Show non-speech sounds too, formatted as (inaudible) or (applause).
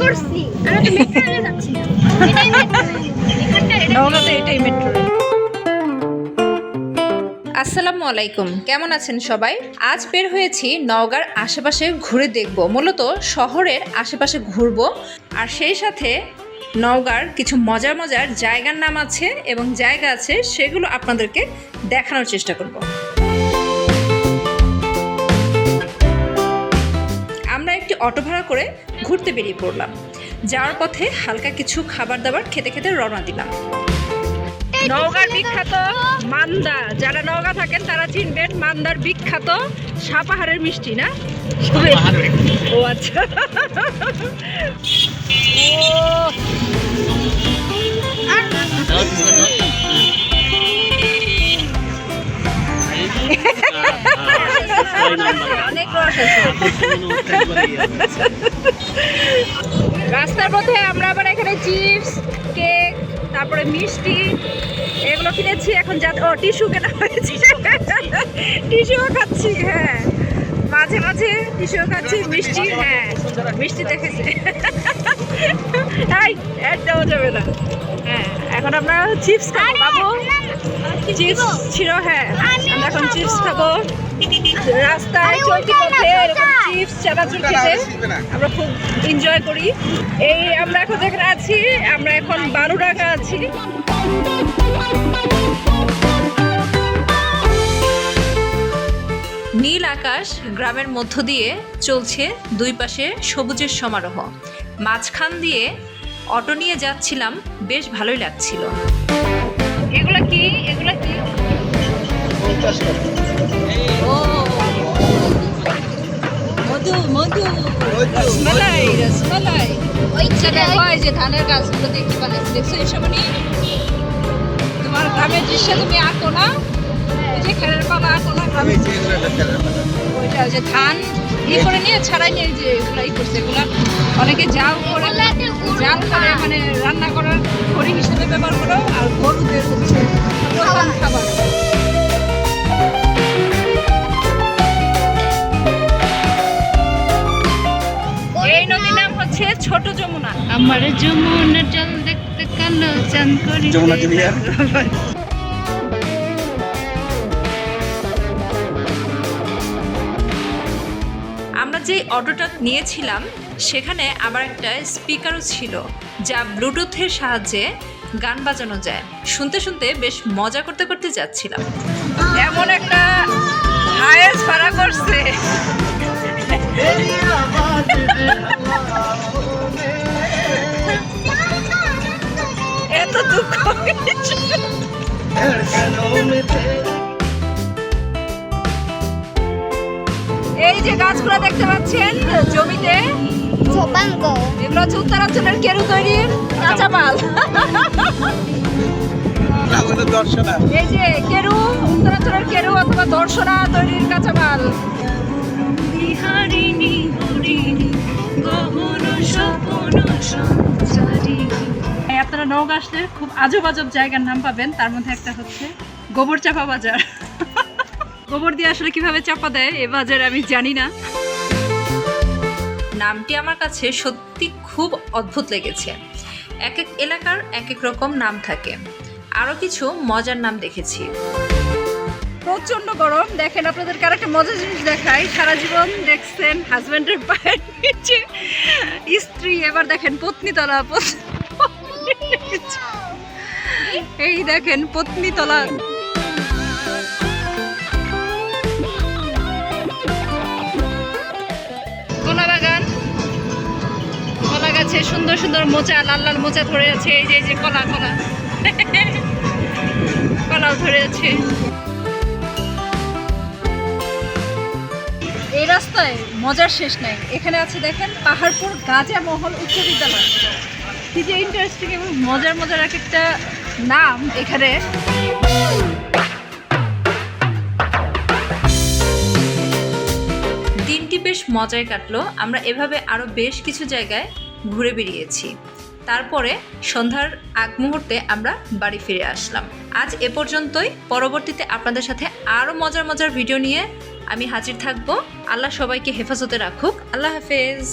করছি। আমরা তো মেট্রো রেলে যাচ্ছি। এটাই মেট্রো রেল এখানটা এটা নওগাঁতে এটাই মেট্রো আসসালামু আলাইকুম। কেমন আছেন সবাই? আজ বের হয়েছি নওগাঁর আশেপাশে ঘুরে দেখব। মূলত শহরের আশেপাশে ঘুরবো। আর সেই সাথে নওগাঁর কিছু মজার মজার জায়গার নাম আছে এবং জায়গা আছে সেগুলো আপনাদেরকে দেখানোর চেষ্টা করব। অটো ভাড়া করে ঘুরতে বেরিয়ে পড়লাম। যাওয়ার পথে হালকা কিছু খাবার দাবার খেতে খেতে রওনা দিলাম। নওগাঁর বিখ্যাত মান্দা। যারা নওগাঁ থাকেন তারা চিনবেন মান্দার বিখ্যাত সাপাহারের মিষ্টি না? ও আচ্ছা। ও। (laughs) রাস্তার পথে আমরা আবার এখানে চিপস, কেক, তারপরে মিষ্টি, এগুলো কিনেছি, এখন যা ও, টিস্যু কেনা হয়েছে। টিস্যুও খাচ্ছি হ্যাঁ। মাঝে মাঝে টিস্যুও খাচ্ছি, মিষ্টি হ্যাঁ। মিষ্টি দেখেছি। তাই দেওয়া যাবে না। হ্যাঁ এখন আমরা চিপস খাব বাবু। চিপস ছিল হ্যাঁ আমরা এখন চিপস খাব। রাস্তায় চলতি পথে এরকম চিপস চানাচুর খেতে আমরা খুব এনজয় করি। এই আমরা এখন যেখানে আছি আমরা এখন বারুডাঙ্গা আছি। নীল আকাশ গ্রামের মধ্য দিয়ে চলছে দুই পাশে সবুজের সমারোহ। মাঝখান দিয়ে অটো নিয়ে যাচ্ছিলাম বেশ ভালোই লাগছিল। এগুলো কি? এগুলো কি? ও মধু মধু। রসমালাই রসমালাই ওই সেটা হয় যে ধানের গাছগুলো দেখতে পাচ্ছি। দেখছ এসব নিয়ে তোমার গ্রামের দৃশ্য তুমি আঁকো না? যে খেলার পালা আঁকো না ওইটা যে ধান ই করে নিয়ে ছাড়াই নিয়ে যে এগুলো ই করছে। এগুলো অনেকে জাল করে জাল করে মানে রান্না করার খড়ি হিসেবে ব্যবহার করো আর গরুদের হচ্ছে প্রধান খাবার। এই নদীর নাম হচ্ছে ছোট যমুনা। আমার যমুনা জল দেখতে কালো চান করি যমুনা জুনিয়র। যে অটোটা নিয়েছিলাম, সেখানে আবার একটা স্পিকারও ছিল, যা ব্লুটুথের সাহায্যে গান বাজানো যায়। শুনতে শুনতে বেশ মজা করতে করতে যাচ্ছিলাম। এমন একটা হায়েস্ট ভাড়া করছে। এই যে গাছগুলো দেখতে পাচ্ছেন জমিতে। এগুলো হচ্ছে উত্তরাঞ্চলের কেরু তৈরির কাঁচা মাল আমাদের দর্শনা। এই যে কেরু উত্তরাঞ্চলের কেরু অথবা দর্শনা তৈরির কাঁচা মাল বিহারিণী হরিণী গহন স্বপন সঞ্চারী আপনারা নওগাঁ আসলে খুব আজব আজব জায়গার নাম পাবেন তার মধ্যে একটা হচ্ছে গোবর চাপা বাজার। গোবর দিয়ে আসলে কীভাবে চাপা দেয় এ বাজার আমি জানি না। নামটি আমার কাছে সত্যি খুব অদ্ভুত লেগেছে। এক এক এলাকার এক এক রকম নাম থাকে। আরও কিছু মজার নাম দেখেছি। প্রচণ্ড গরম। দেখেন আপনাদেরকে আর একটা মজার জিনিস দেখাই। সারা জীবন দেখছেন হাজব্যান্ডের পায়ের নিচে স্ত্রী এবার দেখেন পত্নীতলা পত্নী এই দেখেন পত্নীতলা। গাছে সুন্দর সুন্দর মোচা, লাল লাল মোচা ধরে আছে, এই যে এই যে কলা কলা। কলাও ধরে আছে। এই রাস্তায় মজার শেষ নাই। এখানে আছে দেখেন, পাহাড়পুর গাজা মহল উচ্চ বিদ্যালয়। কি যে ইন্টারেস্টিং এবং মজার মজার এক একটা নাম এখানে। দিনটি বেশ মজায় কাটলো। আমরা এভাবে আরও বেশ কিছু জায়গায় ঘুরে বেরিয়েছি। তারপরে সন্ধ্যার আগ মুহূর্তে আমরা বাড়ি ফিরে আসলাম। আজ এ পর্যন্তই। পরবর্তীতে আপনাদের সাথে আরও মজার মজার ভিডিও নিয়ে আমি হাজির থাকব। আল্লাহ সবাইকে হেফাজতে রাখুক। আল্লাহ হাফেজ।